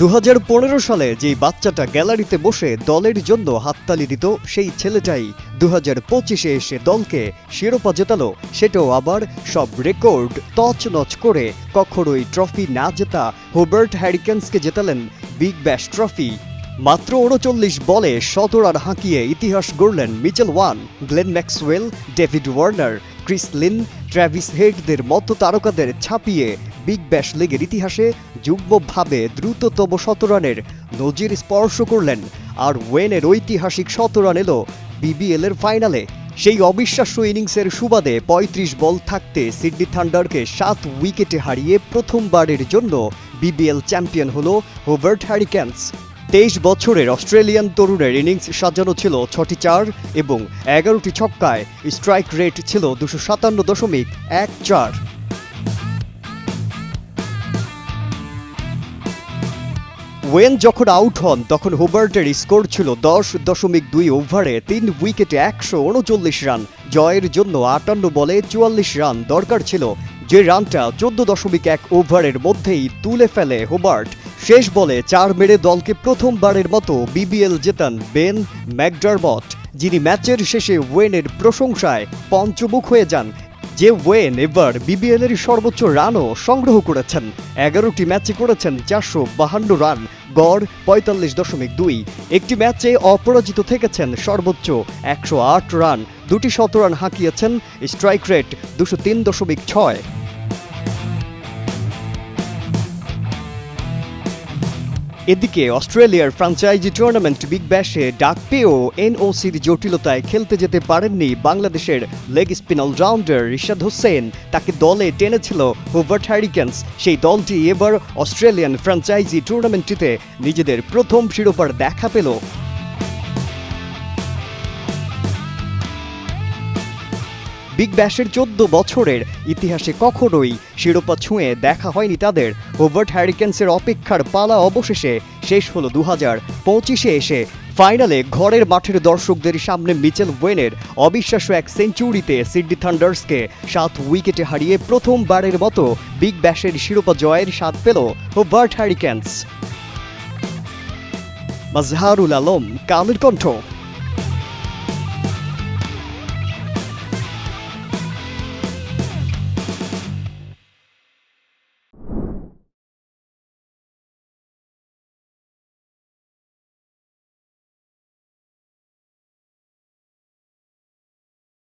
দু হাজার পনেরো সালে যেই বাচ্চাটা গ্যালারিতে বসে দলের জন্য হাততালি দিত, সেই ছেলেটাই দু হাজার পঁচিশে এসে দলকে শিরোপা জেতালো। সেটাও আবার সব রেকর্ড তছনছ করে কখনোই ট্রফি না জেতা হুবার্ট হ্যারিকেন্সকে জেতালেন বিগ ব্যাশ ট্রফি মাত্র উনচল্লিশ বলে শত রান হাঁকিয়ে ইতিহাস গড়লেন Mitchell Owen Glenn Maxwell David Warner Chris Lynn Travis হেডদের মতো তারকাদের ছাপিয়ে বিগ ব্যাশ লিগের ইতিহাসে যুগ্মভাবে দ্রুততম শতরানের নজির স্পর্শ করলেন আর ওয়েনের ঐতিহাসিক শতরান এলো বিবিএল এর ফাইনালে। সেই অবিশ্বাস্য ইনিংসের সুবাদে ৩৫ বল থাকতে সিডনি থান্ডারকে সাত উইকেটে হারিয়ে প্রথমবারের জন্য বিবিএল চ্যাম্পিয়ন হল হোভার্ট হ্যারিকেন্স। তেইশ বছরের অস্ট্রেলিয়ান তরুণের ইনিংস সাজানো ছিল ছটি চার এবং এগারোটি ছক্কায় স্ট্রাইক রেট ছিল দুশো সাতান্ন দশমিক এক চার। ওয়েন যখন আউট হন, তখন হোবার্টের স্কোর ছিল দশ দশমিক দুই ওভারে তিন উইকেটে একশো উনচল্লিশ রান। জয়ের জন্য আটান্ন বলে চুয়াল্লিশ রান দরকার ছিল। যে রানটা চোদ্দ দশমিক এক ওভারের মধ্যেই তুলে ফেলে হোবার্ট, শেষ বলে চার মেরে দলকে প্রথমবারের মতো বিবিএল জেতান বেন ম্যাকডারমট, যিনি ম্যাচের শেষে ওয়েনের প্রশংসায় পঞ্চমুখ হয়ে যান। যে ওয়েন এবার বিবিএল এর সর্বোচ্চ রানও সংগ্রহ করেছেন। এগারোটি ম্যাচে করেছেন চারশো বাহান্ন রান, গড় পঁয়তাল্লিশ দশমিক দুই। একটি ম্যাচে অপরাজিত থেকেছেন সর্বোচ্চ একশো আট রান, দুটি শতরান হাঁকিয়েছেন স্ট্রাইক রেট দুশো তিন দশমিক ছয়। এদিকে অস্ট্রেলিয়ার ফ্রাঞ্চাইজি টুর্নামেন্ট বিগ ব্যাশে ডাক পেয়েও এনওসির জটিলতায় খেলতে যেতে পারেননি বাংলাদেশের leg spin allrounder Rishad Hossain. তাকে দলে টেনেছিল হুবার্ট হ্যারিকেন্স সেই দলটি এবার অস্ট্রেলিয়ান ফ্রাঞ্চাইজি টুর্নামেন্টটিতে নিজেদের প্রথম শিরোপার দেখা পেল। বিগ ব্যাশের চোদ্দ বছরের ইতিহাসে কখনোই শিরোপা ছুঁয়ে দেখা হয়নি তাদের। হোভার্ট হ্যারিকেন্সের অপেক্ষার পালা অবশেষে শেষ হলো দু হাজার পঁচিশে এসে ফাইনালে ঘরের মাঠের দর্শকদের সামনে মিচেল ওয়েনের অবিশ্বাস্য এক সেঞ্চুরিতে সিডনি থান্ডার্সকে সাত উইকেটে হারিয়ে প্রথমবারের মতো বিগ ব্যাশের শিরোপা জয়ের স্বাদ পেল হোভার্ট হ্যারিকেন্স মাজহারুল আলম, কালের কণ্ঠ।